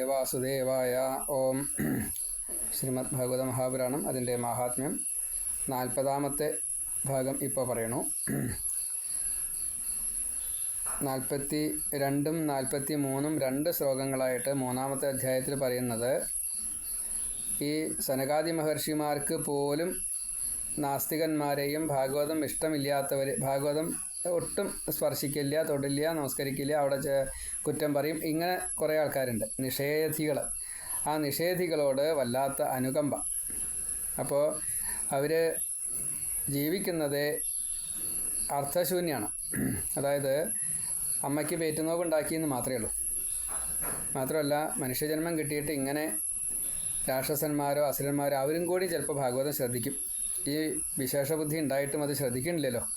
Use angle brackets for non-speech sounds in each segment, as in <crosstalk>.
വാസുദേവായ ഓം ശ്രീമദ് ഭഗവത മഹാപുരാണം അതിന്റെ മാഹാത്മ്യം. നാൽപ്പതാമത്തെ ഭാഗം ഇപ്പോൾ പറയണു നാൽപ്പത്തി രണ്ടും നാൽപ്പത്തി മൂന്നും രണ്ട് ശ്ലോകങ്ങളായിട്ട് മൂന്നാമത്തെ അധ്യായത്തിൽ പറയുന്നത് ഈ സനകാദി മഹർഷിമാർക്ക് പോലും നാസ്തികന്മാരെയും ഭാഗവതം ഇഷ്ടമില്ലാത്തവരെ ഭാഗവതം ഒട്ടും സ്പർശിക്കില്ല തൊടില്ല നമസ്കരിക്കില്ല അവിടെ കുറ്റം പറയും. ഇങ്ങനെ കുറേ ആൾക്കാരുണ്ട്. നിഷേധികൾ ആ നിഷേധികളോട് വല്ലാത്ത അനുകമ്പ. അപ്പോൾ അവർ ജീവിക്കുന്നത് അർത്ഥശൂന്യമാണ് അതായത് അമ്മയ്ക്ക് പേറ്റുനോക്ക് ഉണ്ടാക്കിയെന്ന് മാത്രമേ ഉള്ളൂ. മാത്രമല്ല മനുഷ്യജന്മം കിട്ടിയിട്ട് ഇങ്ങനെ രാക്ഷസന്മാരോ അസുരന്മാരോ അവരും കൂടി ചിലപ്പോൾ ഭാഗവതം ശ്രദ്ധിക്കും. ഈ വിശേഷബുദ്ധി ഉണ്ടായിട്ടും അത് ശ്രദ്ധിക്കണില്ലല്ലോ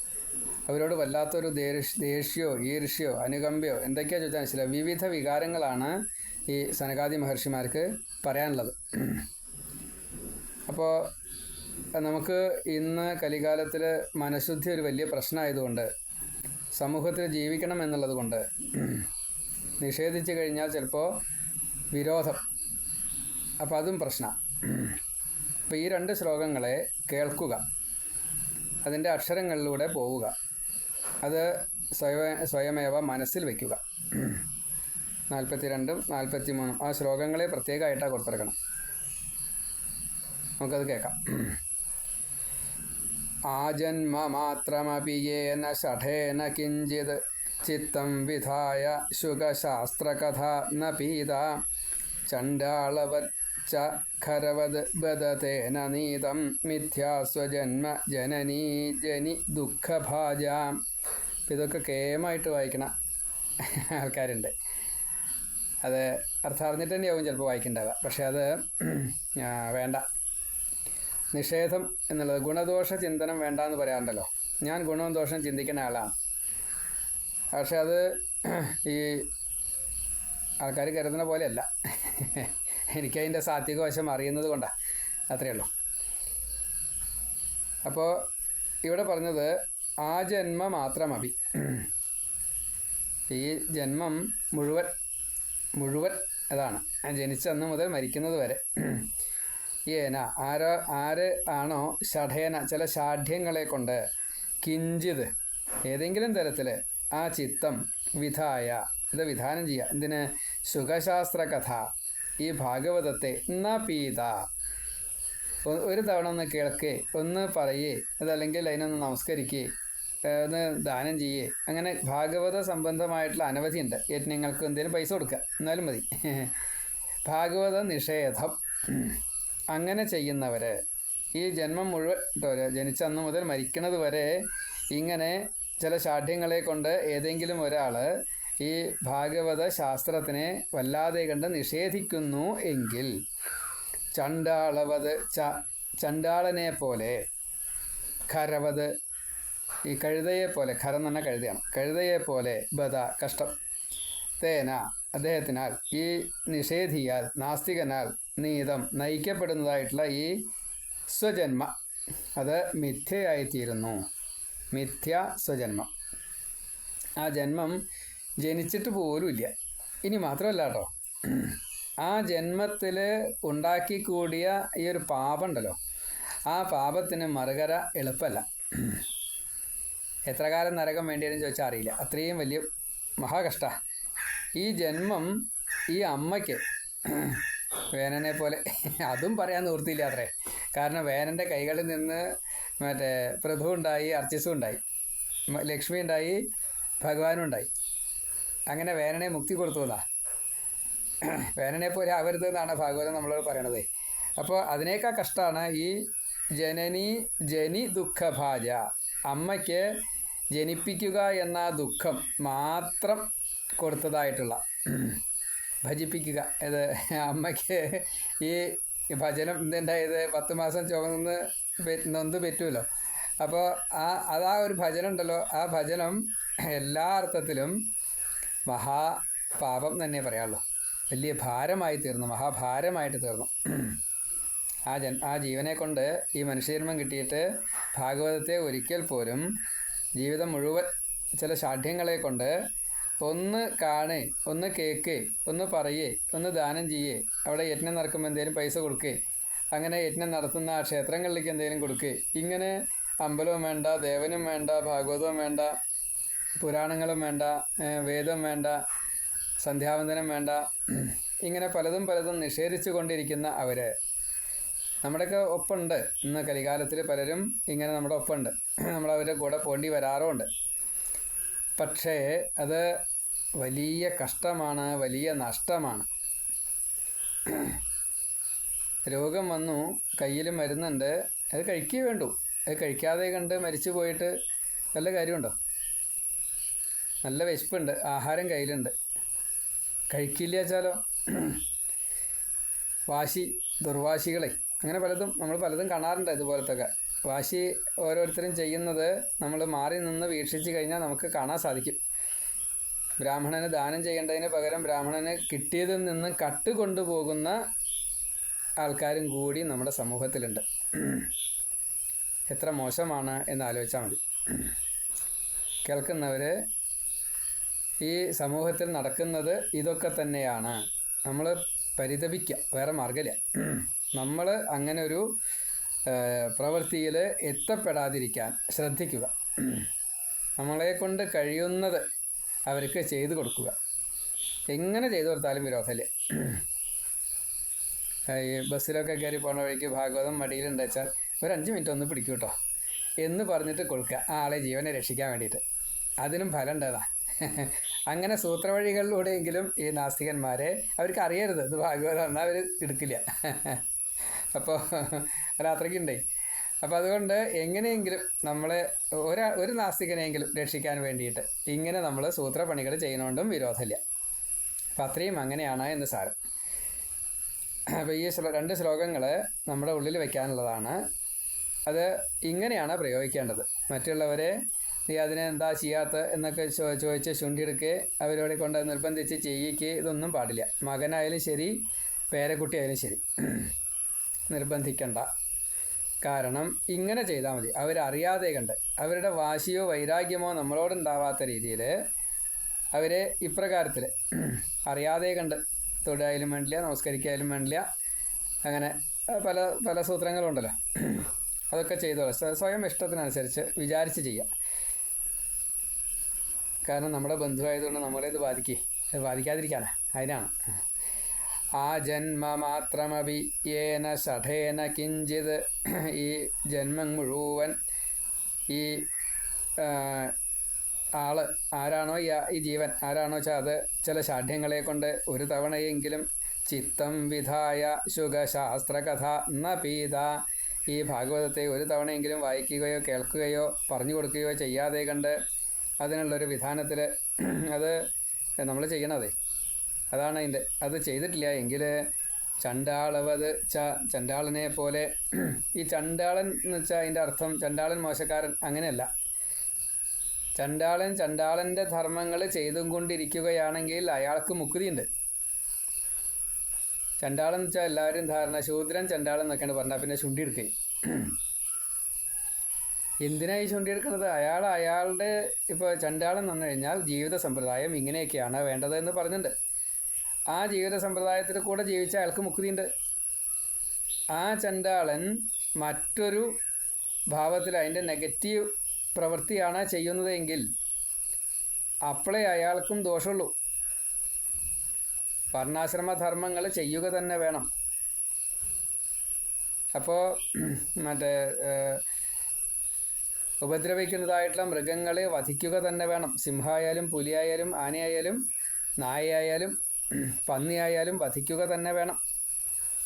അവരോട് വല്ലാത്തൊരു ദേഷ് ദേഷ്യോ ഈർഷ്യോ അനുകമ്പയോ എന്തൊക്കെയാ ചോദിച്ചാൽ മനസ്സിലാവും വിവിധ വികാരങ്ങളാണ് ഈ സനകാദി മഹർഷിമാർക്ക് പറയാനുള്ളത്. അപ്പോൾ നമുക്ക് ഇന്ന് കലികാലത്തിൽ മനഃശുദ്ധി ഒരു വലിയ പ്രശ്നമായതുകൊണ്ട് സമൂഹത്തിൽ ജീവിക്കണം എന്നുള്ളത് കൊണ്ട് നിഷേധിച്ചു കഴിഞ്ഞാൽ ചിലപ്പോൾ വിരോധം. അപ്പോൾ അതും പ്രശ്നമാണ് അപ്പോൾ ഈ രണ്ട് ശ്ലോകങ്ങളെ കേൾക്കുക. അതിന്റെ അക്ഷരങ്ങളിലൂടെ പോവുക. അത് സ്വയം സ്വയമേവ മനസ്സിൽ വയ്ക്കുക <clears throat> നാൽപ്പത്തി രണ്ടും നാൽപ്പത്തി മൂന്നും ആ ശ്ലോകങ്ങളെ പ്രത്യേകമായിട്ടാണ് കൊടുത്തിറക്കണം നമുക്കത് കേൾക്കാം. <clears throat> ആജന്മമാത്രമപി യേന ഷഠേന കിഞ്ചിത് ചിത്തം വിധായ ശുഖശാസ്ത്രകഥ ന പീത ചണ്ഡാളവത് ച ഖരവത് ബദതേന നീതം മിഥ്യാസ്വജന്മ ജനനീ ജനി ദുഃഖഭാജ. ഇതൊക്കെ കേമായിട്ട് വായിക്കണ ആൾക്കാരുണ്ട്. അത് അർത്ഥം അറിഞ്ഞിട്ട് തന്നെയാവും ചിലപ്പോൾ വായിക്കേണ്ടാവുക. പക്ഷെ അത് വേണ്ട. നിഷേധം എന്നുള്ളത് ഗുണദോഷ ചിന്തനം വേണ്ട എന്ന് പറയാറുണ്ടല്ലോ. ഞാൻ ഗുണവും ദോഷം ചിന്തിക്കുന്ന ആളാണ്. പക്ഷെ അത് ഈ ആൾക്കാർ കരുതുന്ന പോലെയല്ല. എനിക്കതിന്റെ സാത്വിക വശം അറിയുന്നത് കൊണ്ടാണ് അത്രയേ ഉള്ളൂ. അപ്പോൾ ഇവിടെ പറഞ്ഞത് ആ ജന്മ മാത്രം അഭി ഈ ജന്മം മുഴുവൻ മുഴുവൻ അതാണ്. ജനിച്ചന്ന് മുതൽ മരിക്കുന്നത് വരെ. ഏന ആരോ ആര് ആണോ ഷഠേന ചില ഷാഠ്യങ്ങളെ കൊണ്ട് കിഞ്ചിത് ഏതെങ്കിലും തരത്തിൽ ആ ചിത്തം വിധായ. ഇത് വിധാനം ചെയ്യുക എന്തിന്? സുഖശാസ്ത്ര കഥ ഈ ഭാഗവതത്തെ ന പീത ഒരു തവണ ഒന്ന് കേൾക്കേ ഒന്ന് പറയേ അതല്ലെങ്കിൽ അതിനൊന്ന് നമസ്കരിക്കേ ഒന്ന് ദാനം ചെയ്യേ. അങ്ങനെ ഭാഗവത സംബന്ധമായിട്ടുള്ള അനവധി ഉണ്ട്. യജ്ഞങ്ങൾക്ക് എന്തെങ്കിലും പൈസ കൊടുക്കുക എന്നാലും മതി. ഭാഗവത നിഷേധം. അങ്ങനെ ചെയ്യുന്നവർ ഈ ജന്മം മുഴുവൻ ജനിച്ച അന്ന് മുതൽ മരിക്കുന്നത് വരെ ഇങ്ങനെ ചില ഷാഠ്യങ്ങളെ കൊണ്ട് ഏതെങ്കിലും ഒരാൾ ഈ ഭാഗവത ശാസ്ത്രത്തിനെ വല്ലാതെ കണ്ട് നിഷേധിക്കുന്നു എങ്കിൽ ചണ്ടാളവത് ച ചണ്ടാളനെ പോലെ ഖരവത് ഈ കഴുതയെ പോലെ ഖരം പറഞ്ഞാൽ കഴുതയാണ് കഴുതയെ പോലെ ബദ കഷ്ടം തേന അദ്ദേഹത്തിനാൽ ഈ നിഷേധിയാൽ നാസ്തികനാൽ നീതം നയിക്കപ്പെടുന്നതായിട്ടുള്ള ഈ സ്വജന്മ അത് മിഥ്യയായിത്തീരുന്നു. മിഥ്യ സ്വജന്മം. ആ ജന്മം ജനിച്ചിട്ട് പോലുമില്ല. ഇനി മാത്രമല്ല കേട്ടോ ആ ജന്മത്തിൽ ഉണ്ടാക്കി കൂടിയ ഈ ഒരു പാപമുണ്ടല്ലോ. ആ പാപത്തിന് മറുകര എളുപ്പമല്ല. എത്ര കാലം നരകം വേണ്ടിയെന്ന് ചോദിച്ചാൽ അറിയില്ല. അത്രയും വലിയ മഹാകഷ്ട. ഈ ജന്മം ഈ അമ്മയ്ക്ക് വേനനെ പോലെ അതും പറയാൻ നിവൃത്തിയില്ല അത്രേ. കാരണം വേനന്റെ കൈകളിൽ നിന്ന് മറ്റേ പ്രഭു ഉണ്ടായി അർച്ചിസും ഉണ്ടായി ലക്ഷ്മി ഉണ്ടായി ഭഗവാനും ഉണ്ടായി അങ്ങനെ വേനനെ മുക്തി കൊടുത്തതാ വേനനെ പോലെ ആവരുത് എന്നാണ് ഭാഗവതം നമ്മളോട് പറയണത്. അപ്പോൾ അതിനേക്കാൾ കഷ്ടമാണ് ഈ ജനനി ജനി ദുഃഖഭാജ അമ്മയ്ക്ക് ജനിപ്പിക്കുക എന്ന ദുഃഖം മാത്രം കൊടുത്തതായിട്ടുള്ള. ഭജിപ്പിക്കുക. ഇത് അമ്മയ്ക്ക് ഈ ഭജനം ഇതുണ്ടായത് പത്ത് മാസം ചുമന്ന് പെ- നൊന്ത് പറ്റുമല്ലോ അപ്പോൾ ആ അതാ ഒരു ഭജനം ഉണ്ടല്ലോ. ആ ഭജനം എല്ലാ അർത്ഥത്തിലും മഹാപാപം തന്നെ പറയാമല്ലോ വലിയ ഭാരമായി തീർന്നു മഹാഭാരമായിട്ട് തീർന്നു. ആ ജൻ ആ ജീവനെ കൊണ്ട് ഈ മനുഷ്യജന്മം കിട്ടിയിട്ട് ഭാഗവതത്തെ ഒരിക്കൽ പോലും ജീവിതം മുഴുവൻ ചില ഷാഠ്യങ്ങളെ കൊണ്ട് ഒന്ന് കാണേ ഒന്ന് കേക്കേ ഒന്ന് പറയേ ഒന്ന് ദാനം ചെയ്യേ അവിടെ യജ്ഞം നടക്കുമ്പോൾ എന്തെങ്കിലും പൈസ കൊടുക്കേ അങ്ങനെ യജ്ഞം നടത്തുന്ന ക്ഷേത്രങ്ങളിലേക്ക് എന്തെങ്കിലും കൊടുക്കേ ഇങ്ങനെ അമ്പലവും വേണ്ട ദേവനും വേണ്ട ഭാഗവതവും വേണ്ട പുരാണങ്ങളും വേണ്ട വേദം വേണ്ട സന്ധ്യാവന്തനം വേണ്ട ഇങ്ങനെ പലതും പലതും നിഷേധിച്ചു കൊണ്ടിരിക്കുന്ന അവർ നമ്മുടെയൊക്കെ ഒപ്പമുണ്ട് ഇന്ന് കലികാലത്തിൽ പലരും ഇങ്ങനെ നമ്മുടെ ഒപ്പമുണ്ട് നമ്മൾ അവരുടെ കൂടെ പോണ്ടി വരാറുമുണ്ട് പക്ഷേ അത് വലിയ കഷ്ടമാണ് വലിയ നഷ്ടമാണ്. രോഗം വന്നു കയ്യിൽ മരുന്നുണ്ട്. അത് കഴിക്കേ വേണ്ടു. അത് കഴിക്കാതെ കണ്ട് മരിച്ചു പോയിട്ട് വല്ല കാര്യമുണ്ടോ? നല്ല വിശപ്പുണ്ട്. ആഹാരം കയ്യിലുണ്ട്. കഴിക്കില്ല വെച്ചാലോ? വാശി ദുർവാശികളെ. അങ്ങനെ പലതും നമ്മൾ പലതും കാണാറുണ്ട് ഇതുപോലത്തൊക്കെ. വാശി ഓരോരുത്തരും ചെയ്യുന്നത് നമ്മൾ മാറി നിന്ന് വീക്ഷിച്ച് കഴിഞ്ഞാൽ നമുക്ക് കാണാൻ സാധിക്കും. ബ്രാഹ്മണന് ദാനം ചെയ്യേണ്ടതിന് പകരം ബ്രാഹ്മണന് കിട്ടിയതിൽ നിന്ന് കട്ട് കൊണ്ടുപോകുന്ന ആൾക്കാരും കൂടി നമ്മുടെ സമൂഹത്തിലുണ്ട്. എത്ര മോശമാണ് എന്ന് ആലോചിച്ചാൽ മതി. കേൾക്കുന്നവർ ഈ സമൂഹത്തിൽ നടക്കുന്നത് ഇതൊക്കെ തന്നെയാണ്. നമ്മൾ പരിതപിക്കുക വേറെ മാർഗമില്ല നമ്മൾ അങ്ങനെ ഒരു പ്രവൃത്തിയിൽ എത്തപ്പെടാതിരിക്കാൻ ശ്രദ്ധിക്കുക. നമ്മളെ കൊണ്ട് കഴിയുന്നത് അവർക്ക് ചെയ്തു കൊടുക്കുക. എങ്ങനെ ചെയ്തു കൊടുത്താലും വിരോധമില്ല ഈ ബസ്സിലൊക്കെ കയറി പോണ വഴിക്ക് ഭാഗവതം മടിയിലുണ്ട് വെച്ചാൽ ഒരു അഞ്ച് മിനിറ്റ് ഒന്ന് പിടിക്കൂട്ടോ. എന്ന് പറഞ്ഞിട്ട് കൊടുക്കുക ആളെ ജീവനെ രക്ഷിക്കാൻ വേണ്ടിയിട്ട്. അതിനും ഫലം ഉണ്ടതാ. അങ്ങനെ സൂത്രവഴികളിലൂടെയെങ്കിലും ഈ നാസ്തികന്മാരെ അവർക്ക് അറിയരുത്. ഇത് ഭാഗവതം എന്നാൽ അവർ എടുക്കില്ല. അപ്പോൾ രാത്രിക്കുണ്ടേ. അപ്പോൾ അതുകൊണ്ട് എങ്ങനെയെങ്കിലും നമ്മളെ ഒരാ ഒരു നാസ്തികനെയെങ്കിലും രക്ഷിക്കാൻ വേണ്ടിയിട്ട് ഇങ്ങനെ നമ്മൾ സൂത്രപണികൾ ചെയ്യുന്നതുകൊണ്ടും വിരോധമില്ല. അപ്പം അത്രയും അങ്ങനെയാണ് എന്ന് സാരം. അപ്പോൾ ഈ ശ്ലോ രണ്ട് ശ്ലോകങ്ങൾ നമ്മുടെ ഉള്ളിൽ വയ്ക്കാനുള്ളതാണ് അത് ഇങ്ങനെയാണ് പ്രയോഗിക്കേണ്ടത്. മറ്റുള്ളവരെ നീ അതിനെ എന്താ ചെയ്യാത്ത എന്നൊക്കെ ചോദിച്ച് ചുണ്ടിയെടുക്കുക അവരോടെ കൊണ്ട് നിർബന്ധിച്ച് ചെയ്യിക്കുക ഇതൊന്നും പാടില്ല. മകനായാലും ശരി പേരക്കുട്ടി ആയാലും ശരി. <clears throat> നിർബന്ധിക്കണ്ട. കാരണം ഇങ്ങനെ ചെയ്താൽ മതി. അവരറിയാതെ കണ്ട് അവരുടെ വാശിയോ വൈരാഗ്യമോ നമ്മളോടുണ്ടാവാത്ത രീതിയിൽ അവരെ ഇപ്രകാരത്തിൽ <clears throat> അറിയാതെ കണ്ട് തൊടായാലും വേണ്ടില്ല നമസ്കരിക്കായാലും വേണ്ടില്ല അങ്ങനെ പല പല സൂത്രങ്ങളുണ്ടല്ലോ. <clears throat> അതൊക്കെ ചെയ്തോളാം. സ്വയം ഇഷ്ടത്തിനനുസരിച്ച് വിചാരിച്ച് ചെയ്യാം. കാരണം നമ്മുടെ ബന്ധുവായതുകൊണ്ട് നമ്മളെ ഇത് ബാധിക്കേ ബാധിക്കാതിരിക്കാനാ. അതിനാണ്. ആ ജന്മ മാത്രമഭി ഏന ഷഠേന കിഞ്ചിത്. ഈ ജന്മം മുഴുവൻ ഈ ആൾ ആരാണോ ഈ ജീവൻ ആരാണോ വെച്ചാൽ അത് ചില ഷാഠ്യങ്ങളെ കൊണ്ട് ഒരു തവണയെങ്കിലും ചിത്തം വിധായ ശുഖശാസ്ത്രകഥ ന പീത. ഈ ഭാഗവതത്തെ ഒരു തവണയെങ്കിലും വായിക്കുകയോ കേൾക്കുകയോ പറഞ്ഞു കൊടുക്കുകയോ ചെയ്യാതെ കണ്ട് അതിനുള്ളൊരു വിധാനത്തിൽ <clears throat> അത് നമ്മൾ ചെയ്യണതേ. അതാണ് അതിന്റെ അത് ചെയ്തിട്ടില്ല. എങ്കിൽ ചണ്ടാളവത് ച ചണ്ടാളനെ പോലെ <clears throat> ഈ ചണ്ടാളൻ എന്ന് വെച്ചാൽ അതിന്റെ അർത്ഥം ചണ്ടാളൻ മോശക്കാരൻ അങ്ങനെയല്ല. ചണ്ടാളൻ ചണ്ടാളന്റെ ധർമ്മങ്ങൾ ചെയ്തും കൊണ്ടിരിക്കുകയാണെങ്കിൽ അയാൾക്ക് മുക്തിയുണ്ട്. ചണ്ടാളം എന്ന് വെച്ചാൽ എല്ലാവരും ധാരണ ശൂദ്രൻ ചണ്ടാളൻ എന്നൊക്കെയാണ് പറഞ്ഞാൽ പിന്നെ ചുണ്ടി എടുക്കുകയും <clears throat> എന്തിനാ ഈ ചൂണ്ടിയെടുക്കുന്നത്? അയാൾ അയാളുടെ ഇപ്പോൾ ചണ്ടാളം പറഞ്ഞു കഴിഞ്ഞാൽ ജീവിത സമ്പ്രദായം ഇങ്ങനെയൊക്കെയാണ് വേണ്ടത് എന്ന് പറഞ്ഞിട്ടുണ്ട്. ആ ജീവിത സമ്പ്രദായത്തിൽ കൂടെ ജീവിച്ച അയാൾക്ക് മുക്തിയുണ്ട്. ആ ചണ്ടാളൻ മറ്റൊരു ഭാവത്തിൽ അതിന്റെ നെഗറ്റീവ് പ്രവൃത്തിയാണ് ചെയ്യുന്നതെങ്കിൽ അപ്പോഴേ അയാൾക്കും ദോഷമുള്ളൂ. വർണാശ്രമ ധർമ്മങ്ങൾ ചെയ്യുക തന്നെ വേണം. അപ്പോൾ മറ്റേ ഉപദ്രവിക്കുന്നതായിട്ടുള്ള മൃഗങ്ങളെ വധിക്കുക തന്നെ വേണം. സിംഹമായാലും പുലിയായാലും ആനയായാലും നായയായാലും പന്നിയായാലും വധിക്കുക തന്നെ വേണം.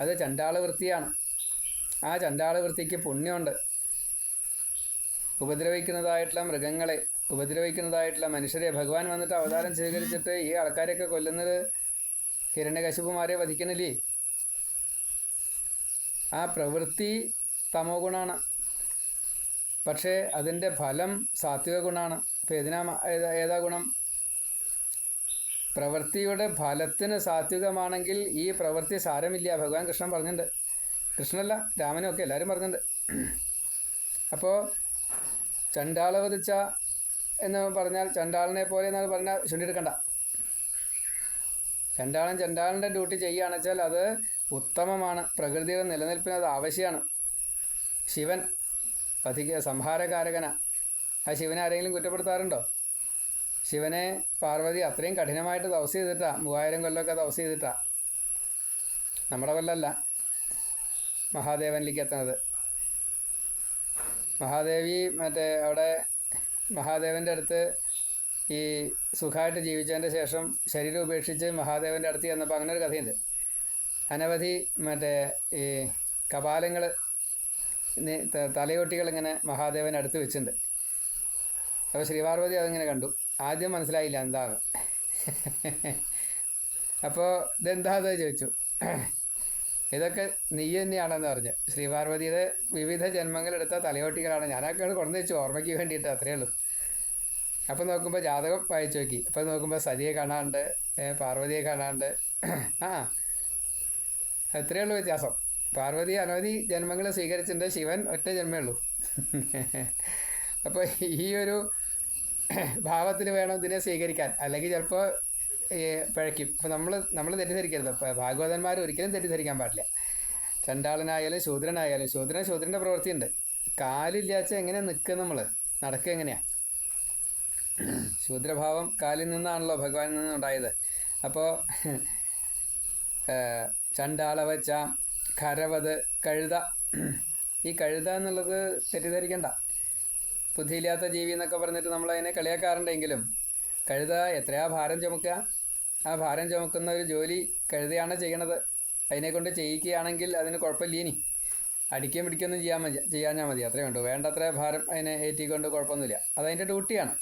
അത് ചണ്ടാള വൃത്തിയാണ് ആ ചണ്ടാള വൃത്തിക്ക് പുണ്യമുണ്ട്. ഉപദ്രവിക്കുന്നതായിട്ടുള്ള മൃഗങ്ങളെ ഉപദ്രവിക്കുന്നതായിട്ടുള്ള മനുഷ്യരെ ഭഗവാൻ വന്നിട്ട് അവതാരം സ്വീകരിച്ചിട്ട് ഈ ആൾക്കാരെയൊക്കെ കൊല്ലുന്നത് ഹിരണ്യകശിപുമാരെ വധിക്കണില്ലേ? ആ പ്രവൃത്തി തമോ ഗുണാണ് പക്ഷേ അതിന്റെ ഫലം സാത്വിക ഗുണമാണ് ഇപ്പം ഏതിനാ ഏതാ ഏതാ ഗുണം? പ്രവൃത്തിയുടെ ഫലത്തിന് സാത്വികമാണെങ്കിൽ ഈ പ്രവൃത്തി സാരമില്ല. ഭഗവാൻ കൃഷ്ണൻ പറഞ്ഞിട്ടുണ്ട്. കൃഷ്ണനല്ല രാമനും ഒക്കെ എല്ലാവരും പറഞ്ഞിട്ടുണ്ട്. അപ്പോൾ ചണ്ടാള വധിച്ച എന്ന് പറഞ്ഞാൽ ചണ്ടാളിനെ പോലെ എന്ന് പറഞ്ഞാൽ ചുണ്ടിയെടുക്കണ്ട. ചണ്ടാളൻ ചണ്ടാളിന്റെ ഡ്യൂട്ടി ചെയ്യുകയാണെന്ന് വെച്ചാൽ അത് ഉത്തമമാണ്. പ്രകൃതിയുടെ നിലനിൽപ്പിന് അത് ആവശ്യമാണ്. ശിവൻ പതിക സംഹാരകാരകന. ആ ശിവനെ ആരെങ്കിലും കുറ്റപ്പെടുത്താറുണ്ടോ? ശിവനെ പാർവതി അത്രയും കഠിനമായിട്ട് തപസ് ചെയ്തിട്ടാ. മൂവായിരം കൊല്ലമൊക്കെ തപസ് ചെയ്തിട്ടാ. നമ്മുടെ കൊല്ലല്ല. മഹാദേവനിലേക്ക് എത്തുന്നത്. മഹാദേവി മറ്റേ അവിടെ മഹാദേവന്റെ അടുത്ത് ഈ സുഖമായിട്ട് ജീവിച്ചതിന്റെ ശേഷം ശരീരം ഉപേക്ഷിച്ച് മഹാദേവന്റെ അടുത്ത് ചെന്നപ്പോൾ അങ്ങനെ ഒരു കഥയുണ്ട്. അനവധി മറ്റേ ഈ കപാലങ്ങൾ തലയോട്ടികൾ ഇങ്ങനെ മഹാദേവൻ അടുത്ത് വെച്ചിട്ടുണ്ട്. അപ്പോൾ ശ്രീപാർവതി അതിങ്ങനെ കണ്ടു. ആദ്യം മനസ്സിലായില്ല എന്താണ് അപ്പോൾ ഇതെന്താ അത് ചോദിച്ചു. ഇതൊക്കെ നീ തന്നെയാണെന്ന് പറഞ്ഞു. ശ്രീപാർവതിയുടെ വിവിധ ജന്മങ്ങളെടുത്ത തലയോട്ടികളാണ്. ഞാനൊക്കെ കൊണ്ടു വെച്ചു. ഓർമ്മയ്ക്ക് വേണ്ടിയിട്ട് അത്രയേ ഉള്ളൂ. അപ്പം നോക്കുമ്പോൾ ജാതകം വായിച്ചു നോക്കി. അപ്പം നോക്കുമ്പോൾ സതിയെ കാണാണ്ട് പാർവതിയെ കാണാണ്ട്. ആ അത്രയേ ഉള്ളൂ വ്യത്യാസം. പാർവതി അനവധി ജന്മങ്ങൾ സ്വീകരിച്ചിട്ടുണ്ട്. ശിവൻ ഒറ്റ ജന്മേ ഉള്ളൂ. <laughs> അപ്പോൾ ഈ ഒരു <clears throat> ഭാവത്തിൽ വേണം ഇതിനെ സ്വീകരിക്കാൻ. അല്ലെങ്കിൽ ചിലപ്പോൾ പഴയ്ക്കും. അപ്പോൾ നമ്മൾ നമ്മൾ തെറ്റിദ്ധരിക്കരുത്. ഭാഗവതന്മാർ ഒരിക്കലും തെറ്റിദ്ധരിക്കാൻ പാടില്ല. ചണ്ടാളനായാലും ശൂദ്രനായാലും ശൂദ്രൻ ശൂദ്രന്റെ പ്രവൃത്തിയുണ്ട്. കാലില്ലാച്ച എങ്ങനെ നിൽക്കുക നമ്മൾ നടക്കുക എങ്ങനെയാണ് <clears throat> ശൂദ്രഭാവം കാലിൽ നിന്നാണല്ലോ ഭഗവാനിൽ നിന്നുണ്ടായത്. അപ്പോൾ <clears throat> ചണ്ടാളവച്ച ഖരവത് കഴുത. ഈ കഴുത എന്നുള്ളത് തെറ്റിദ്ധരിക്കണ്ട. ബുദ്ധിയില്ലാത്ത ജീവി എന്നൊക്കെ പറഞ്ഞിട്ട് നമ്മൾ അതിനെ കളിയാക്കാറുണ്ടെങ്കിലും കഴുത എത്രയാ ഭാരം ചുമക്കുക? ആ ഭാരം ചുമക്കുന്ന ഒരു ജോലി കഴുതയാണ് ചെയ്യണത്. അതിനെക്കൊണ്ട് ചെയ്യിക്കുകയാണെങ്കിൽ അതിന് കുഴപ്പമില്ല ഇനി. അടിക്കുകയും പിടിക്കൊന്നും ചെയ്യാൻ മതി ചെയ്യാഞ്ഞാൽ മതി. അത്രേ ഉണ്ടോ വേണ്ടത്ര ഭാരം അതിനെ ഏറ്റിക്കൊണ്ട് കുഴപ്പമൊന്നുമില്ല. അതതിന്റെ ഡ്യൂട്ടിയാണ്.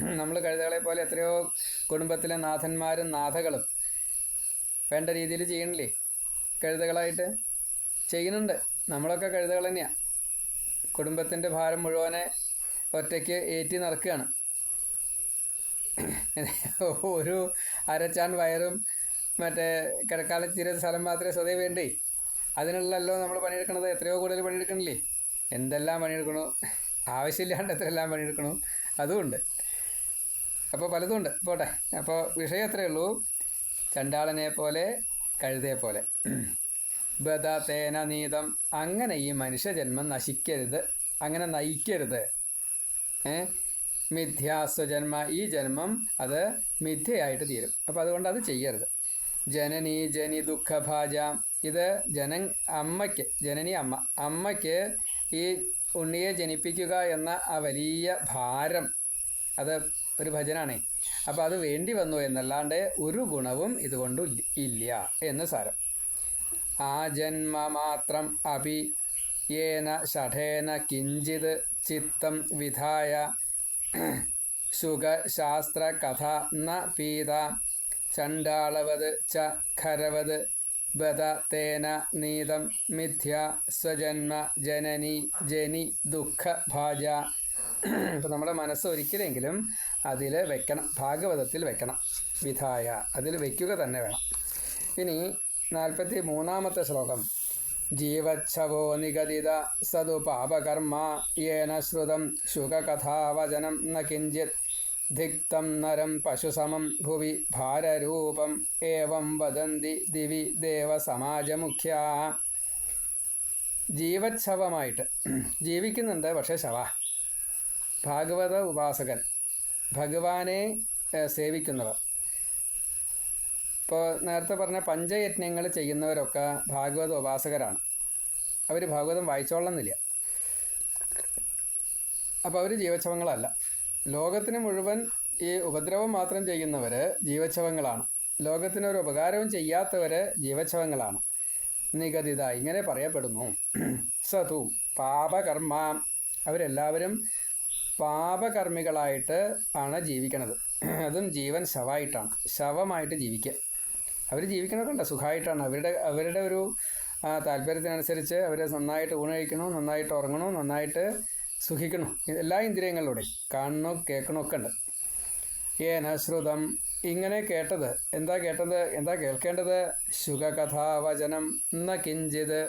നമ്മൾ കഴുതകളെ പോലെ എത്രയോ കുടുംബത്തിലെ നാഥന്മാരും നാഥകളും വേണ്ട രീതിയിൽ ചെയ്യണില്ലേ? കഴുതകളായിട്ട് ചെയ്യുന്നുണ്ട്. നമ്മളൊക്കെ കഴുതകൾ തന്നെയാണ് കുടുംബത്തിന്റെ ഭാരം മുഴുവനെ ഒറ്റയ്ക്ക് ഏറ്റി നടക്കുകയാണ്. ഒരു അരച്ചാൻ വയറും മറ്റേ കിടക്കാലം ചീര സ്ഥലം മാത്രമേ സ്വതേ വേണ്ടേ. അതിനുള്ളല്ലോ നമ്മൾ പണിയെടുക്കണത്. എത്രയോ കൂടുതൽ പണിയെടുക്കണില്ലേ? എന്തെല്ലാം പണിയെടുക്കണു? ആവശ്യമില്ലാണ്ട് എത്രയെല്ലാം പണിയെടുക്കണു? അതുമുണ്ട്. അപ്പോൾ പലതുമുണ്ട്. പോട്ടെ. അപ്പോൾ വിഷയം അത്രയേ ഉള്ളൂ. ചണ്ടാളനെ പോലെ കഴുതയെ പോലെ. ബദ തേന നീതം അങ്ങനെ ഈ മനുഷ്യജന്മം നശിക്കരുത്. അങ്ങനെ നയിക്കരുത്. ഏ? മിഥ്യാസ്വജന്മ ഈ ജന്മം അത് മിഥ്യയായിട്ട് തീരും. അപ്പോൾ അതുകൊണ്ട് അത് ചെയ്യരുത്. ജനനി ജനി ദുഃഖഭാജ. ഇത് ജന അമ്മയ്ക്ക് ജനനി അമ്മ അമ്മയ്ക്ക് ഈ ഉണ്ണിയെ ജനിപ്പിക്കുക എന്ന ആ വലിയ ഭാരം. അത് ഒരു ഭജനാണേ. അപ്പോൾ അത് വേണ്ടി വന്നു എന്നല്ലാണ്ട് ഒരു ഗുണവും ഇതുകൊണ്ട് ഇല്ല എന്ന് സാരം. ആ ജന്മ മാത്രം അപി യേന ഷഠേന കിഞ്ചിത് ചിത്തം വിധായ. ശുഖശാസ്ത്ര കഥ ന പീത. ചണ്ടാളവത് ച ഖരവത്. ബദ തേന നീതം മിഥ്യ. സ്വജന്മ ജനനി ജനി ദുഃഖ ഭാജ. ഇപ്പം നമ്മുടെ മനസ്സ് ഒരിക്കലെങ്കിലും അതിൽ വെക്കണം. ഭാഗവതത്തിൽ വെക്കണം. വിധായ. അതിൽ വയ്ക്കുക തന്നെ വേണം. ഇനി നാൽപ്പത്തി മൂന്നാമത്തെ ശ്ലോകം. ജീവച്ഛവോ നിഗദിത സതു പാപകർമ്മ യേന ശ്രുതം ശുഖകഥാവചനം ന കിഞ്ചിത്. ധിക്തം നരം പശുസമം ഭുവി ഭാരരൂപം ഏവം വദന്തി ദിവി ദേവസമാജമുഖ്യ ജീവച്ഛവമായിട്ട് ജീവിക്കുന്നുണ്ട് പക്ഷേ ശവ. ഭാഗവത ഉപാസകൻ ഭഗവാനെ സേവിക്കുന്നവർ. ഇപ്പോൾ നേരത്തെ പറഞ്ഞ പഞ്ചയജ്ഞങ്ങൾ ചെയ്യുന്നവരൊക്കെ ഭാഗവത ഉപാസകരാണ്. അവർ ഭാഗവതം വായിച്ചോളന്നില്ല അപ്പോൾ അവർ ജീവച്ഛവങ്ങളല്ല. ലോകത്തിന് മുഴുവൻ ഈ ഉപദ്രവം മാത്രം ചെയ്യുന്നവർ ജീവച്ഛവങ്ങളാണ്. ലോകത്തിന് ഒരു ഉപകാരവും ചെയ്യാത്തവർ ജീവച്ഛവങ്ങളാണ്. നിഗതിത ഇങ്ങനെ പറയപ്പെടുന്നു. സതു പാപകർമ്മ. അവരെല്ലാവരും പാപകർമ്മികളായിട്ട് ആണ് ജീവിക്കണത്. അതും ജീവൻ ശവായിട്ടാണ്. ശവമായിട്ട് ജീവിക്കുക അവർ കണ്ട സുഖമായിട്ടാണ് അവരുടെ അവരുടെ ഒരു താല്പര്യത്തിനനുസരിച്ച് അവർ നന്നായിട്ട് ഊണ് കഴിക്കണോ നന്നായിട്ട് ഉറങ്ങണോ നന്നായിട്ട് സുഖിക്കണോ എല്ലാ ഇന്ദ്രിയങ്ങളിലൂടെ കാണണോ കേൾക്കണോ ഒക്കെ ഉണ്ട്. ഏന ശ്രുതം ഇങ്ങനെ കേട്ടത്. എന്താ കേട്ടത്? എന്താ കേൾക്കേണ്ടത്? ശുഖകഥാവചനം ന കിഞ്ചിത്.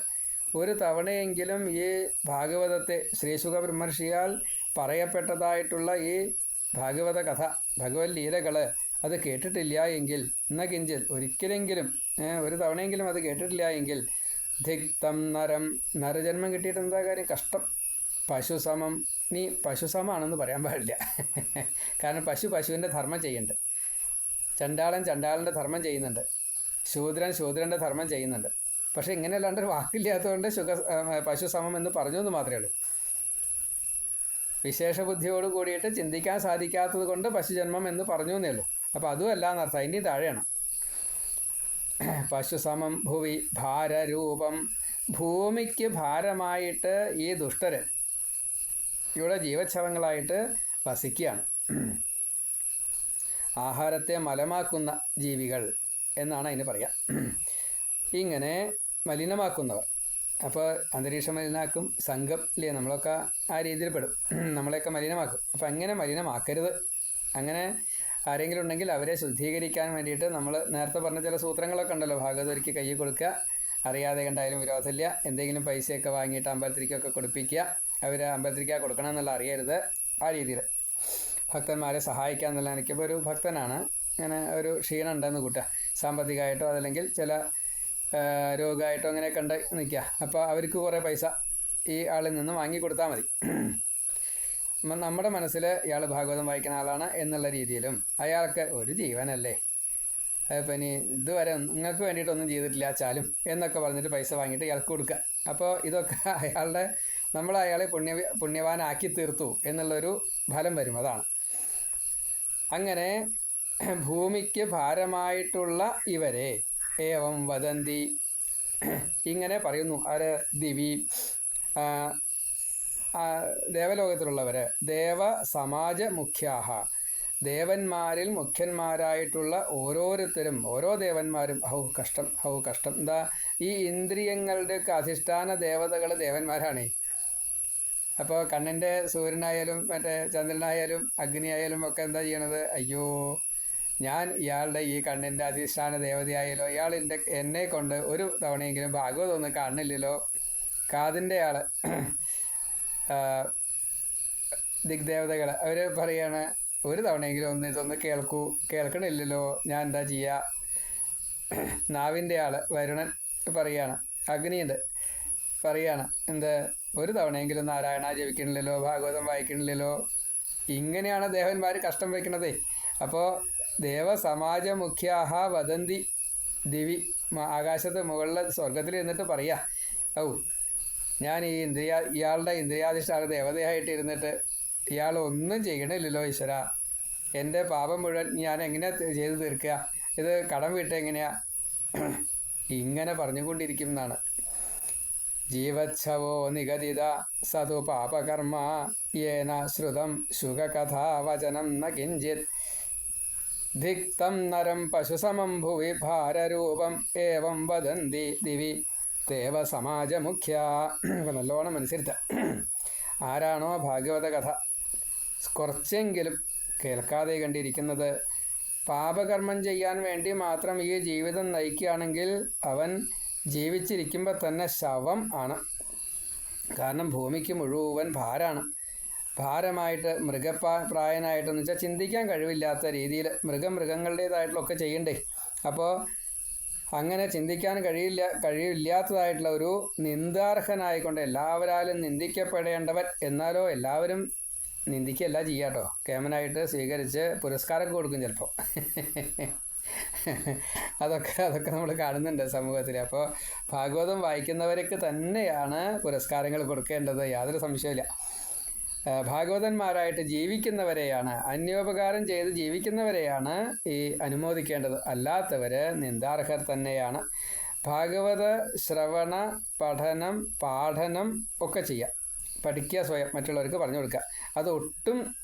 ഒരു തവണയെങ്കിലും ഈ ഭാഗവതത്തെ ശ്രീശുഖ ബ്രഹ്മർഷിയാൽ പറയപ്പെട്ടതായിട്ടുള്ള ഈ ഭാഗവത കഥ ഭഗവത് ലീലകൾ അത് കേട്ടിട്ടില്ല എങ്കിൽ എന്ന കിഞ്ചിൽ? ഒരിക്കലെങ്കിലും ഒരു തവണയെങ്കിലും അത് കേട്ടിട്ടില്ല എങ്കിൽ ധിക്തം നരം നരജന്മം കിട്ടിയിട്ട് എന്താ കാര്യം? കഷ്ടം. പശു സമം നീ പശു സമമാണെന്ന് പറയാൻ പാടില്ല. കാരണം പശു പശുവിന്റെ ധർമ്മം ചെയ്യുന്നുണ്ട്. ചണ്ടാളൻ ചണ്ടാളന്റെ ധർമ്മം ചെയ്യുന്നുണ്ട്. ശൂദ്രൻ ശൂദ്രന്റെ ധർമ്മം ചെയ്യുന്നുണ്ട്. പക്ഷേ ഇങ്ങനെ അല്ലാണ്ട് ഒരു വാക്കില്ലാത്തതുകൊണ്ട് ആ, പശു സമം എന്ന് പറഞ്ഞു എന്ന് മാത്രമേ ഉള്ളൂ. വിശേഷ ബുദ്ധിയോട് കൂടിയിട്ട് ചിന്തിക്കാൻ സാധിക്കാത്തത് കൊണ്ട് പശുജന്മം എന്ന് പറഞ്ഞു എന്നേ ഉള്ളൂ. അപ്പോൾ അതുമല്ല എന്നർത്ഥം അതിന്റെ താഴെയാണ്. പശുസമം ഭുവി ഭാരരൂപം. ഭൂമിക്ക് ഭാരമായിട്ട് ഈ ദുഷ്ടര് ഇവിടെ ജീവച്ഛവങ്ങളായിട്ട് വസിക്കുകയാണ്. ആഹാരത്തെ മലമാക്കുന്ന ജീവികൾ എന്നാണ് അതിന് പറയുക ഇങ്ങനെ മലിനമാക്കുന്നവർ. അപ്പോൾ അന്തരീക്ഷം മലിനാക്കും സംഘം ഇല്ലേ നമ്മളൊക്കെ ആ രീതിയിൽ പെടും. നമ്മളെയൊക്കെ മലിനമാക്കും. അപ്പം അങ്ങനെ മലിനമാക്കരുത്. അങ്ങനെ ആരെങ്കിലും ഉണ്ടെങ്കിൽ അവരെ ശുദ്ധീകരിക്കാൻ വേണ്ടിയിട്ട് നമ്മൾ നേരത്തെ പറഞ്ഞ ചില സൂത്രങ്ങളൊക്കെ ഉണ്ടല്ലോ ഭാഗവതരിക്ക് കൈ കൊടുക്കുക അറിയാതെ കണ്ടായാലും വിരോധമില്ല എന്തെങ്കിലും പൈസയൊക്കെ വാങ്ങിയിട്ട് അമ്പലത്തിലേക്കൊക്കെ കൊടുപ്പിക്കുക അവർ അമ്പലത്തിലേക്ക് കൊടുക്കണം എന്നുള്ള അറിയരുത് ആ രീതിയിൽ. ഭക്തന്മാരെ സഹായിക്കുക എന്നുള്ള എനിക്കിപ്പോൾ ഒരു ഭക്തനാണ് ഇങ്ങനെ ഒരു ക്ഷീണം ഉണ്ടെന്ന് കൂട്ടുക. സാമ്പത്തികമായിട്ടോ അതല്ലെങ്കിൽ ചില രോഗമായിട്ടോ അങ്ങനെയൊക്കെ ഉണ്ട് നിൽക്കുക. അപ്പോൾ അവർക്ക് കുറേ പൈസ ഈ ആളിൽ നിന്ന് വാങ്ങി കൊടുത്താൽ മതി. നമ്മുടെ മനസ്സിൽ ഇയാൾ ഭാഗവതം വായിക്കുന്ന ആളാണ് എന്നുള്ള രീതിയിലും അയാൾക്ക് ഒരു ജീവനല്ലേ? അതിപ്പോൾ ഇനി ഇതുവരെ നിങ്ങൾക്ക് വേണ്ടിയിട്ടൊന്നും ചെയ്തിട്ടില്ല ചാലും എന്നൊക്കെ പറഞ്ഞിട്ട് പൈസ വാങ്ങിയിട്ട് ഇയാൾക്ക് കൊടുക്കുക. അപ്പോൾ ഇതൊക്കെ <laughs> അയാളുടെ നമ്മൾ അയാളെ പുണ്യ പുണ്യവാനാക്കി തീർത്തു എന്നുള്ളൊരു ഫലം വരും അതാണ്. അങ്ങനെ <clears throat> ഭൂമിക്ക് ഭാരമായിട്ടുള്ള ഇവരെ ഏവം വദന്തി <clears throat> ഇങ്ങനെ പറയുന്നു. ആര്? ദിവി ദേവലോകത്തിലുള്ളവർ ദേവ സമാജ മുഖ്യാഹ ദേവന്മാരിൽ മുഖ്യന്മാരായിട്ടുള്ള ഓരോരുത്തരും ഓരോ ദേവന്മാരും ഹൗ കഷ്ടം ഹൗ കഷ്ടം. എന്താ ഈ ഇന്ദ്രിയങ്ങളുടെയൊക്കെ അധിഷ്ഠാന ദേവതകൾ ദേവന്മാരാണേ. അപ്പോൾ കണ്ണിന്റെ സൂര്യനായാലും മറ്റേ ചന്ദ്രനായാലും അഗ്നിയായാലും ഒക്കെ എന്താ ചെയ്യണത്? അയ്യോ ഞാൻ ഇയാളുടെ ഈ കണ്ണിന്റെ അധിഷ്ഠാന ദേവതയായാലോ ഇയാൾ എന്റെ എന്നെ കൊണ്ട് ഒരു തവണയെങ്കിലും ഭാഗവതം ഒന്നും കാണില്ലല്ലോ കാതിന്റെ ആൾ ആ, ദിഗ്ദേവതകൾ അവർ പറയാണ് ഒരു തവണയെങ്കിലും ഒന്ന് ഇതൊന്ന് കേൾക്കൂ കേൾക്കണില്ലല്ലോ ഞാൻ എന്താ ചെയ്യുക നാവിന്റെ ആൾ വരുണൻ പറയാണ് അഗ്നിയുണ്ട്. പറയാണ് എന്ത് ഒരു തവണയെങ്കിലും നാരായണ ജപിക്കണില്ലല്ലോ ഭാഗവതം വായിക്കണില്ലല്ലോ ഇങ്ങനെയാണ് ദേവന്മാർ കഷ്ടം വയ്ക്കണതേ അപ്പോൾ ദേവസമാജ മുഖ്യാഹ വദന്തി ദിവി ആകാശത്ത് മുകളിൽ സ്വർഗത്തിൽ ഇരുന്നിട്ട് പറയാ ഔ ഞാൻ ഈ ഇന്ദ്രിയ ഇയാളുടെ ഇന്ദ്രിയാധിഷ്ഠാന ദേവതയായിട്ട് ഇരുന്നിട്ട് ഇയാൾ ഒന്നും ചെയ്യണില്ലല്ലോ ഈശ്വര. എന്റെ പാപം മുഴുവൻ ഞാൻ എങ്ങനെ ചെയ്തു തീർക്കുക? ഇത് കടം വിട്ട് എങ്ങനെയാ? ഇങ്ങനെ പറഞ്ഞുകൊണ്ടിരിക്കും എന്നാണ് ജീവച്ഛവോ നിഗതിത സതു പാപകർമ്മ യേന ശ്രുതം ശുഖകഥാവചനം ന കിഞ്ചിത്. ധിക്തം നരം പശുസമം ഭുവി ഭാരരൂപം ഏവം വദന്തി ദിവി. ദേവസമാജമുഖ്യ ഇപ്പൊ നല്ലോണം മനസ്സിരുത്ത ആരാണോ ഭാഗവത കഥ കുറച്ചെങ്കിലും കേൾക്കാതെ കണ്ടിരിക്കുന്നത് പാപകർമ്മം ചെയ്യാൻ വേണ്ടി മാത്രം ഈ ജീവിതം നയിക്കുകയാണെങ്കിൽ അവൻ ജീവിച്ചിരിക്കുമ്പോൾ തന്നെ ശവം ആണ്. കാരണം ഭൂമിക്ക് മുഴുവൻ ഭാരമാണ്. ഭാരമായിട്ട് മൃഗപ്പാ പ്രായനായിട്ടെന്ന് വെച്ചാൽ ചിന്തിക്കാൻ കഴിവില്ലാത്ത രീതിയിൽ മൃഗം മൃഗങ്ങളുടേതായിട്ടുള്ളൊക്കെ ചെയ്യണ്ടേ. അപ്പോൾ അങ്ങനെ ചിന്തിക്കാൻ കഴിയില്ല കഴിയില്ലാത്തതായിട്ടുള്ള ഒരു നിന്ദാർഹനായിക്കൊണ്ട് എല്ലാവരാലും നിന്ദിക്കപ്പെടേണ്ടവൻ എന്നാലോ എല്ലാവരും നിന്ദിക്കല്ല ചെയ്യാട്ടോ കേമനായിട്ട് സ്വീകരിച്ച് പുരസ്കാരം കൊടുക്കും ചിലപ്പോൾ അതൊക്കെ അതൊക്കെ നമ്മൾ കാണുന്നുണ്ട് സമൂഹത്തിൽ അപ്പോൾ ഭാഗവതം വായിക്കുന്നവർക്ക് തന്നെയാണ് പുരസ്കാരങ്ങൾ കൊടുക്കേണ്ടത്. യാതൊരു സംശയമില്ല ഭാഗവതന്മാരായിട്ട് ജീവിക്കുന്നവരെയാണ് അന്യോപകാരം ചെയ്ത് ജീവിക്കുന്നവരെയാണ് ഈ അനുമോദിക്കേണ്ടത്. അല്ലാത്തവർ നിന്ദാർഹർ തന്നെയാണ്. ഭാഗവത ശ്രവണ പഠനം പാഠനം ഒക്കെ ചെയ്യാം. പഠിക്കുക സ്വയം മറ്റുള്ളവർക്ക് പറഞ്ഞു കൊടുക്കുക. അത് ഒട്ടും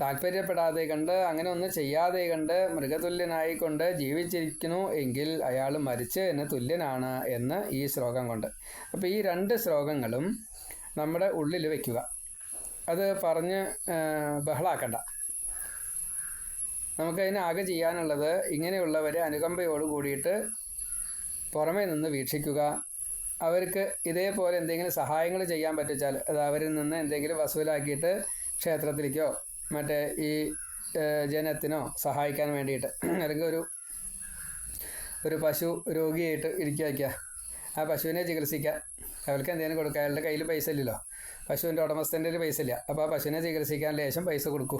താല്പര്യപ്പെടാതെ കണ്ട് അങ്ങനെ ഒന്നും ചെയ്യാതെ കണ്ട് മൃഗതുല്യനായിക്കൊണ്ട് ജീവിച്ചിരിക്കുന്നു എങ്കിൽ അയാൾ മരിച്ചതിന് തുല്യനാണ് എന്ന് ഈ ശ്ലോകം കൊണ്ട്. അപ്പോൾ ഈ രണ്ട് ശ്ലോകങ്ങളും നമ്മുടെ ഉള്ളിൽ വയ്ക്കുക അത് പറഞ്ഞ് ബഹളാക്കണ്ട. നമുക്കതിനാകെ ചെയ്യാനുള്ളത് ഇങ്ങനെയുള്ളവരെ അനുകമ്പയോട് കൂടിയിട്ട് പുറമേ നിന്ന് വീക്ഷിക്കുക. അവർക്ക് ഇതേപോലെ എന്തെങ്കിലും സഹായങ്ങൾ ചെയ്യാൻ പറ്റിച്ചാൽ അത് അവരിൽ നിന്ന് എന്തെങ്കിലും വസൂലാക്കിയിട്ട് ക്ഷേത്രത്തിലേക്കോ മറ്റേ ഈ ജനത്തിനോ സഹായിക്കാൻ വേണ്ടിയിട്ട്. അല്ലെങ്കിൽ ഒരു ഒരു പശു രോഗിയായിട്ട് ഇരിക്കുക ആ പശുവിനെ ചികിത്സിക്കുക അവർക്ക് എന്തെങ്കിലും കൊടുക്കുക അയാളുടെ കയ്യിൽ പൈസ ഇല്ലല്ലോ. പശുവിന്റെ ഉടമസ്ഥന്റെ ഒരു പൈസ ഇല്ല. അപ്പോൾ ആ പശുവിനെ ചികിത്സിക്കാൻ ലേശം പൈസ കൊടുക്കൂ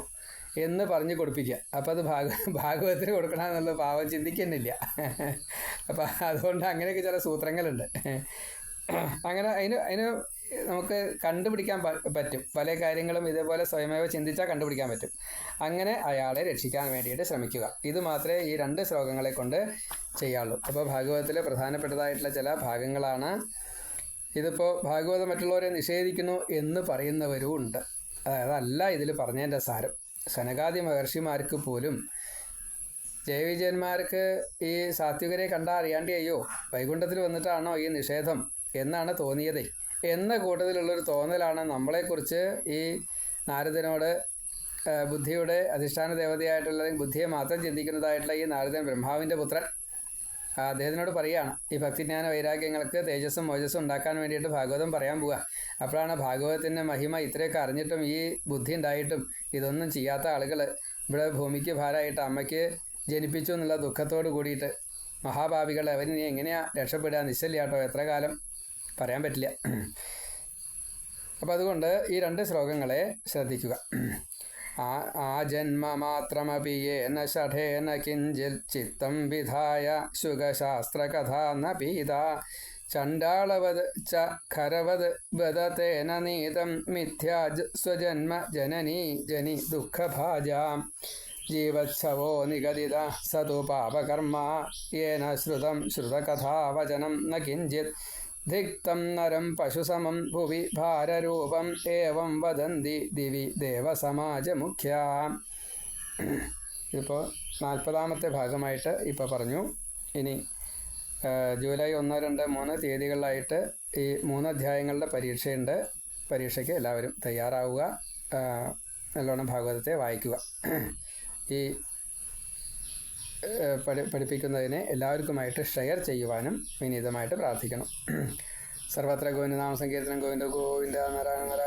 എന്ന് പറഞ്ഞ് കൊടുപ്പിക്കുക. അപ്പോൾ അത് ഭാഗ <laughs> ഭാഗവത്തിന് കൊടുക്കണമെന്നുള്ള പാവം ചിന്തിക്കുന്നില്ല. <laughs> അപ്പോൾ അതുകൊണ്ട് അങ്ങനെയൊക്കെ ചില സൂത്രങ്ങളുണ്ട്. <clears throat> അങ്ങനെ അതിന് അതിന് നമുക്ക് കണ്ടുപിടിക്കാൻ പറ്റും. പല കാര്യങ്ങളും ഇതേപോലെ സ്വയമേവ ചിന്തിച്ചാൽ കണ്ടുപിടിക്കാൻ പറ്റും. അങ്ങനെ അയാളെ രക്ഷിക്കാൻ വേണ്ടിയിട്ട് ശ്രമിക്കുക. ഇത് മാത്രമേ ഈ രണ്ട് ശ്ലോകങ്ങളെ കൊണ്ട് ചെയ്യാവുള്ളൂ. അപ്പോൾ ഭാഗവതത്തിലെ പ്രധാനപ്പെട്ടതായിട്ടുള്ള ചില ഭാഗങ്ങളാണ് ഇതിപ്പോൾ ഭാഗവതം മറ്റുള്ളവരെ നിഷേധിക്കുന്നു എന്ന് പറയുന്നവരും ഉണ്ട് അതായത് അല്ല ഇതിൽ പറഞ്ഞതിന്റെ സാരം. സനകാദി മഹർഷിമാർക്ക് പോലും ജയവിജയന്മാർക്ക് ഈ സാത്വികരെ കണ്ടാൽ അറിയാണ്ടി അയ്യോ വൈകുണ്ഠത്തിൽ വന്നിട്ടാണോ ഈ നിഷേധം എന്നാണ് തോന്നിയത്. എന്ന കൂട്ടത്തിലുള്ളൊരു തോന്നലാണ് നമ്മളെക്കുറിച്ച് ഈ നാരദനോട് ബുദ്ധിയുടെ അധിഷ്ഠാന ദേവതയായിട്ടുള്ള ബുദ്ധിയെ മാത്രം ചിന്തിക്കുന്നതായിട്ടുള്ള ഈ നാരദൻ ബ്രഹ്മാവിന്റെ പുത്രൻ. അദ്ദേഹത്തിനോട് പറയുകയാണ് ഈ ഭക്തിജ്ഞാന വൈരാഗ്യങ്ങൾക്ക് തേജസ്സും മോജസ്സും ഉണ്ടാക്കാൻ വേണ്ടിയിട്ട് ഭാഗവതം പറയാൻ പോവുക. അപ്പോഴാണ് ഭാഗവതത്തിന്റെ മഹിമ ഇത്രയൊക്കെ അറിഞ്ഞിട്ടും ഈ ബുദ്ധി ഉണ്ടായിട്ടും ഇതൊന്നും ചെയ്യാത്ത ആളുകൾ ഇവിടെ ഭൂമിക്ക് ഭാരമായിട്ട് അമ്മയ്ക്ക് ജനിപ്പിച്ചു എന്നുള്ള ദുഃഖത്തോട് കൂടിയിട്ട് മഹാഭാവികൾ അവരിനി എങ്ങനെയാ രക്ഷപ്പെടുക? നിശ്ചല്യാട്ടോ എത്ര കാലം? പറയാൻ പറ്റില്ല. അപ്പോൾ അതുകൊണ്ട് ഈ രണ്ട് ശ്ലോകങ്ങളെ ശ്രദ്ധിക്കുക. ആ ആ ജന്മമാത്രമപി യേന ഷഠേന കിഞ്ചിൽ ചിത്തം വിധായ ശുഗശാസ്ത്രകഥാ ന പീത ചണ്ഡാളവത് ച ഖരവത് വദതേന നീതം മിഥ്യാ സ്വജന്മ ജനനീ ജനി ദുഃഖഭാജാം. ജീവത്സവോ നിഗദിത സതു പാപകർമ്മ യേന ശ്രുതം നരം പശുസമം ഭുവി ഭാരരൂപം ഏവം വദന്തി ദിവി ദേവസമാജമുഖ്യ. ഇപ്പോൾ നാൽപ്പതാമത്തെ ഭാഗമായിട്ട് ഇപ്പോൾ പറഞ്ഞു. ഇനി ജൂലൈ ഒന്ന് രണ്ട് മൂന്ന് തീയതികളിലായിട്ട് ഈ മൂന്ന് അധ്യായങ്ങളുടെ പരീക്ഷയുണ്ട്. പരീക്ഷയ്ക്ക് എല്ലാവരും തയ്യാറാവുക. നല്ലോണം ഭാഗവതത്തെ വായിക്കുക. ഈ പഠി പഠിപ്പിക്കുന്നതിനെ എല്ലാവർക്കുമായിട്ട് ഷെയർ ചെയ്യുവാനും വിനീതമായിട്ട് പ്രാർത്ഥിക്കണം <clears throat> സർവത്ര ഗോവിന്ദ നാമസങ്കീർത്തനം ഗോവിന്ദ ഗോവിന്ദ നാരായണ നാരായണ